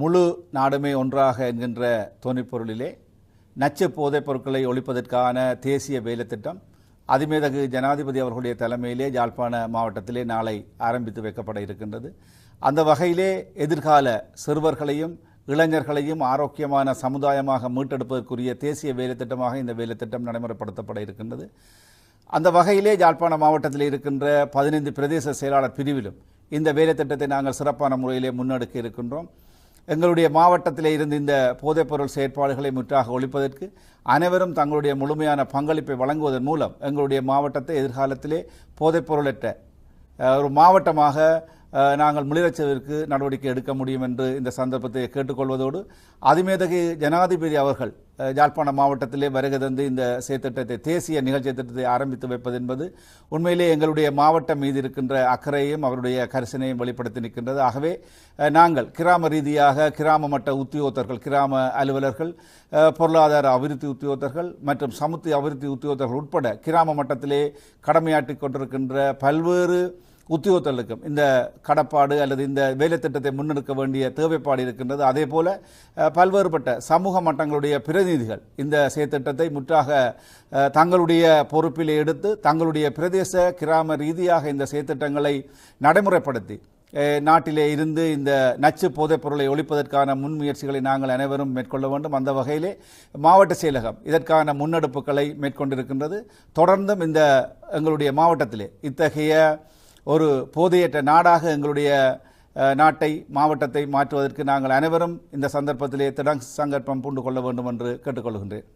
முழு நாடுமே ஒன்றாக என்கின்ற தொனிப்பொருளிலே நச்சு போதைப் பொருட்களை ஒழிப்பதற்கான தேசிய வேலை திட்டம் அதிமேதகு ஜனாதிபதி அவர்களுடைய தலைமையிலே யாழ்ப்பாண மாவட்டத்திலே நாளை ஆரம்பித்து வைக்கப்பட இருக்கின்றது. அந்த வகையிலே எதிர்கால சிறுவர்களையும் இளைஞர்களையும் ஆரோக்கியமான சமுதாயமாக மீட்டெடுப்பதற்குரிய தேசிய வேலைத்திட்டமாக இந்த வேலைத்திட்டம் நடைமுறைப்படுத்தப்பட இருக்கின்றது. அந்த வகையிலே யாழ்ப்பாண மாவட்டத்தில் இருக்கின்ற பதினைந்து பிரதேச செயலாளர் பிரிவிலும் இந்த வேலைத்திட்டத்தை நாங்கள் சிறப்பான முறையிலே முன்னெடுக்க இருக்கின்றோம். எங்களுடைய மாவட்டத்திலே இருந்து இந்த போதைப்பொருள் செயற்பாடுகளை முற்றாக ஒழிப்பதற்கு அனைவரும் தங்களுடைய முழுமையான பங்களிப்பை வழங்குவதன் மூலம் எங்களுடைய மாவட்டத்தை எதிர்காலத்திலே போதைப்பொருளற்ற ஒரு மாவட்டமாக நாங்கள் முளிரச்சதற்கு நடவடிக்கை எடுக்க முடியும் என்று இந்த சந்தர்ப்பத்தை கேட்டுக்கொள்வதோடு அதிமேதகு ஜனாதிபதி அவர்கள் யாழ்ப்பாண மாவட்டத்திலே வருகை தந்து இந்த செயற்திட்டத்தை தேசிய நிகழ்ச்சி திட்டத்தை ஆரம்பித்து வைப்பது என்பது உண்மையிலே எங்களுடைய மாவட்டம் மீது இருக்கின்ற அக்கறையும் அவருடைய கரிசனையும் வெளிப்படுத்தி நிற்கின்றது. ஆகவே நாங்கள் கிராம ரீதியாக கிராம மட்ட உத்தியோகத்தர்கள் கிராம அலுவலர்கள் பொருளாதார அபிவிருத்தி உத்தியோகத்தர்கள் மற்றும் சமுத்தி அபிவிருத்தி உத்தியோகத்தர்கள் உட்பட கிராம மட்டத்திலே கடமையாற்றி கொண்டிருக்கின்ற பல்வேறு உத்தியோகத்தர்களுக்கும் இந்த கடப்பாடு அல்லது இந்த வேலை திட்டத்தை முன்னெடுக்க வேண்டிய தேவைப்பாடு இருக்கின்றது. அதே போல பல்வேறுபட்ட சமூக மட்டங்களுடைய பிரதிநிதிகள் இந்த செயற்திட்டத்தை முற்றாக தங்களுடைய பொறுப்பில் எடுத்து தங்களுடைய பிரதேச கிராம ரீதியாக இந்த செயற்திட்டங்களை நடைமுறைப்படுத்தி நாட்டிலே இருந்து இந்த நச்சு போதைப் பொருளை ஒழிப்பதற்கான முன்முயற்சிகளை நாங்கள் அனைவரும் மேற்கொள்ள வேண்டும். அந்த வகையிலே மாவட்ட செயலகம் இதற்கான முன்னெடுப்புகளை மேற்கொண்டிருக்கின்றது. தொடர்ந்தும் இந்த எங்களுடைய மாவட்டத்திலே இத்தகைய ஒரு போதையற்ற நாடாக எங்களுடைய நாட்டை மாவட்டத்தை மாற்றுவதற்கு நாங்கள் அனைவரும் இந்த சந்தர்ப்பத்திலே திடங் சங்கற்பம் பூண்டு கொள்ள வேண்டும் என்று கேட்டுக்கொள்கின்றேன்.